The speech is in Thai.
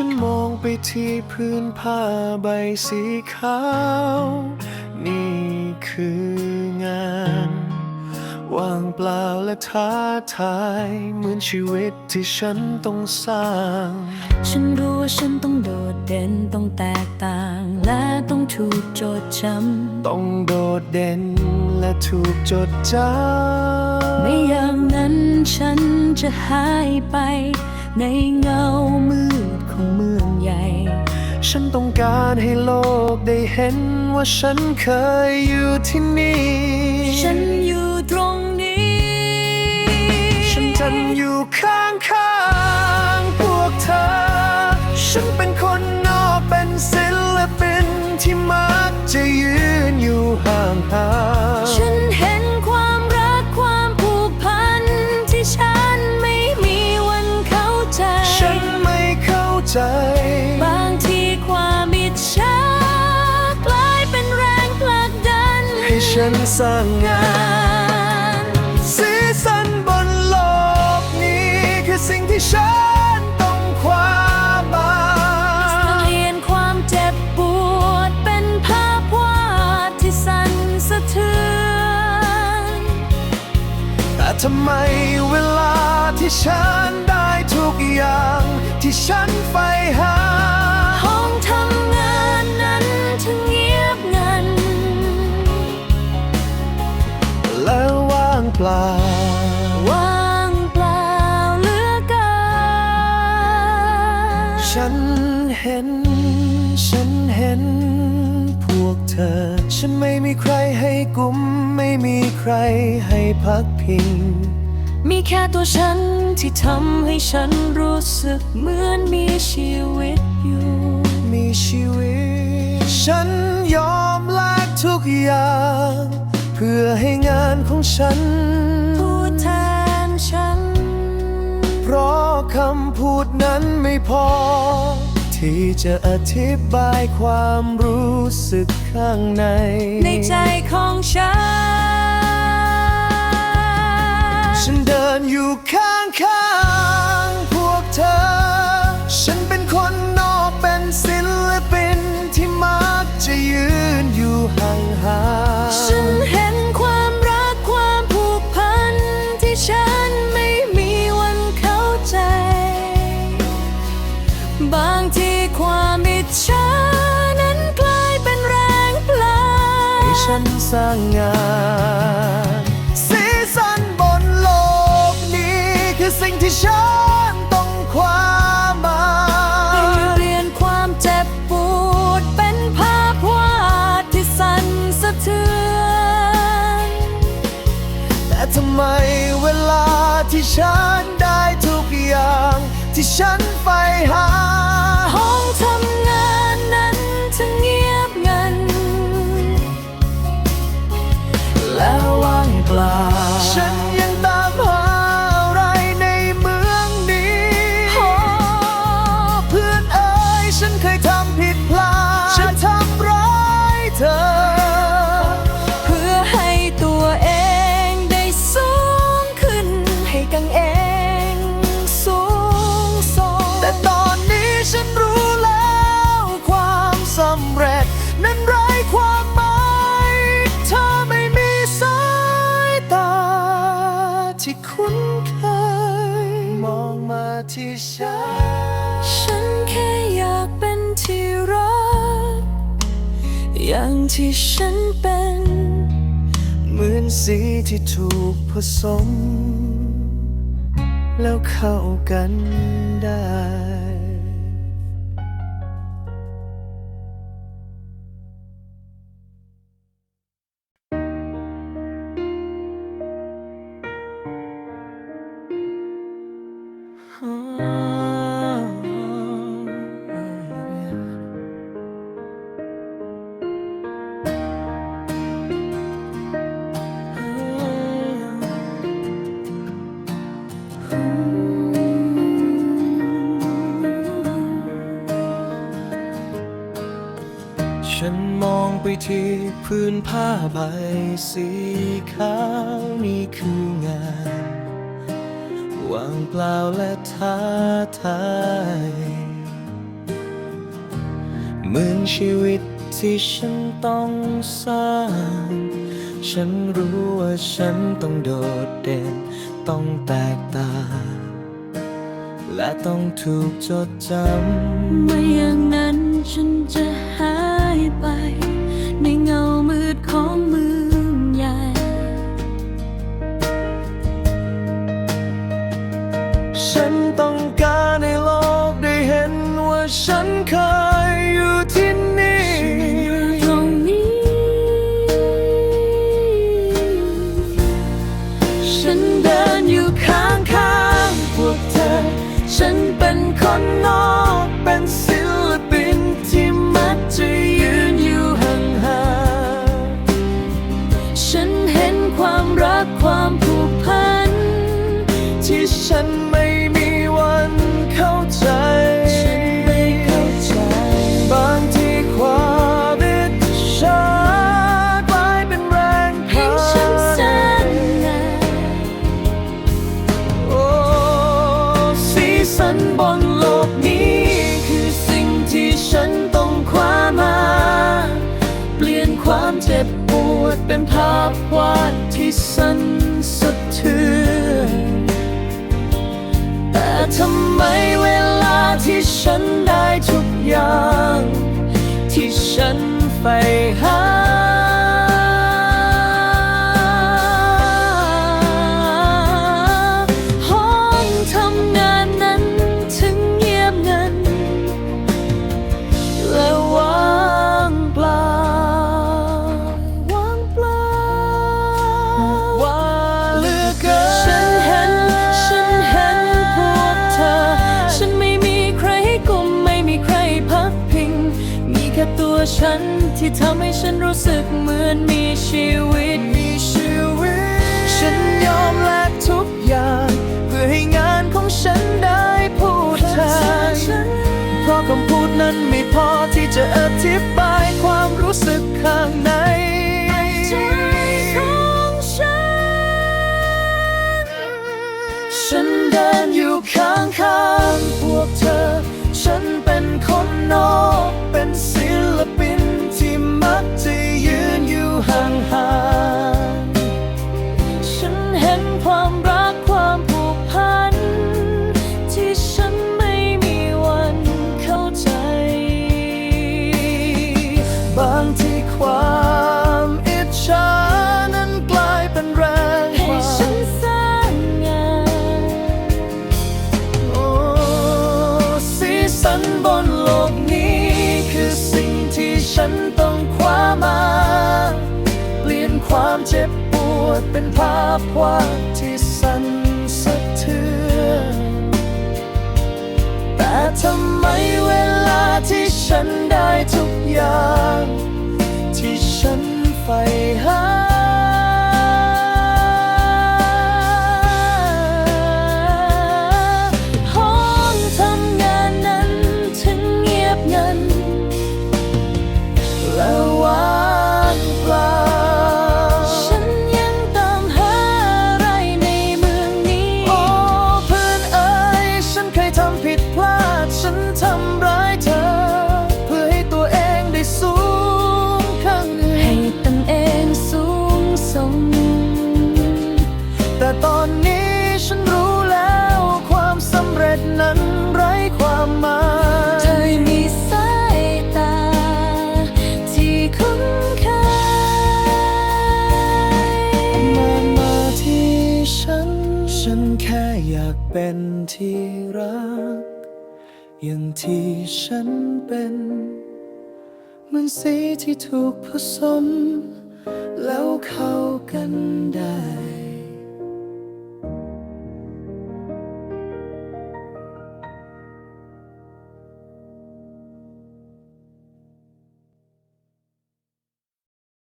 ฉันมองไปที่พื้นผ้าใบสีขาว นี่คืองานว่างเปล่าและท้าทาย เหมือนชีวิตที่ฉันต้องสร้าง ฉันรู้ว่าฉันต้องโดดเด่นต้องแตกต่าง และต้องถูกโจทย์จต้องโดดเด่นและถูกจดจำไม่อย่างนั้นฉันจะหายไป ในเงามืด ของเมืองใหญ่ำฉันต้องการให้โลกได้เห็นว่าฉันเคยอยู่ที่นี่ ฉันอยู่ตรงนี้ ฉันจะอยู่ข้างข้างๆพวกเธอ ฉันเป็นคนนอกเป็นศิลปินที่มักจะยืนอยู่ห่างห่าง ใจ บางทีความอิจฉากลายเป็นแรงผลักดัน ให้ฉันสร้างงาน สีสันบนโลกนี้ คือสิ่งที่ฉันต้องคว้ามาเปลี่ยนความเจ็บปวดเป็นภาพวาดที่สั่นสะเทือนแต่ทำไมเวลาที่ฉันได้ ทุกอย่างที่ฉันใฝ่หา ห้องทำงานนั้นถึงเงียบงัน และว่างเปล่า ว่างเปล่าเหลือเกินฉันเห็น ฉันเห็น พวกเธอ ฉันไม่มีใครให้กลุ่มไม่มีใครให้พักพิง มีแค่ตัวฉันที่ทำให้ฉันรู้สึกเหมือนมีชีวิตอยู่ มีชีวิต ฉันยอมแลกทุกอย่าง เพื่อให้งานของฉัน พูดแทนฉัน เพราะคำพูดนั้นไม่พอ ที่จะอธิบายความรู้สึกข้างใน ในใจของฉัน ฉันเดินอยู่ข้างข้างๆพวกเธอ ฉันเป็นคนนอกเป็นศิลปินที่มักจะยืนอยู่ห่างห่างฉันเห็นความรักความผูกพันที่ฉันไม่มีวันเข้าใจ บางทีความอิจฉานั้นกลายเป็นแรงผลักให้ฉันสร้างงาน ทำไมเวลาที่ฉันได้ทุกอย่าง ที่ฉันไปหา ห้องทำงานนั้นถึงเงียบงัน และว่างเปล่าฉัน ฉัน ฉันแค่อยากเป็นที่รัก อย่างที่ฉันเป็น เหมือนสีที่ถูกผสม แล้วเข้ากันได้ ฉันมองไปที่พื้นผ้าใบสีขาวนี่คืองานวางเปล่าและท้าทายเหมือนชีวิตที่ฉันต้องสร้าง ฉันรู้ว่าฉันต้องโดดเด่น ต้องแตกต่าง และต้องถูกจดจำ ไม่อย่างนั้นฉันจะันบนโลกนี้ คือสิ่งที่ฉันต้องคว้ามา เปลี่ยนความเจ็บปวดเป็นภาพวาดที่สั่นสะเทือนแต่ทำไมเวลาที่ฉันได้ทุกอย่าง ที่ฉันใฝ่หา ฉันที่ทำให้ฉันรู้สึกเหมือนมีชีวิตมีชีวิต ฉันยอมแลกทุกอย่าง เพื่อให้งานของฉันได้พูดแทนเพราะคำพูดนั้นไม่พอที่จะอธิบายความรู้สึกข้างในใจของฉันฉันเดินอยู่ข้างๆพวกเธอ ฉันเป็นคนนอก เจ็บปวดเป็นภาพวาดที่สั่นสะเทือนแต่ทำไมเวลาที่ฉันได้ทุกอย่าง ที่ฉันใฝ่หา ที่ฉันเป็นเหมือนสีที่ถูกผสม แล้วเข้ากันได้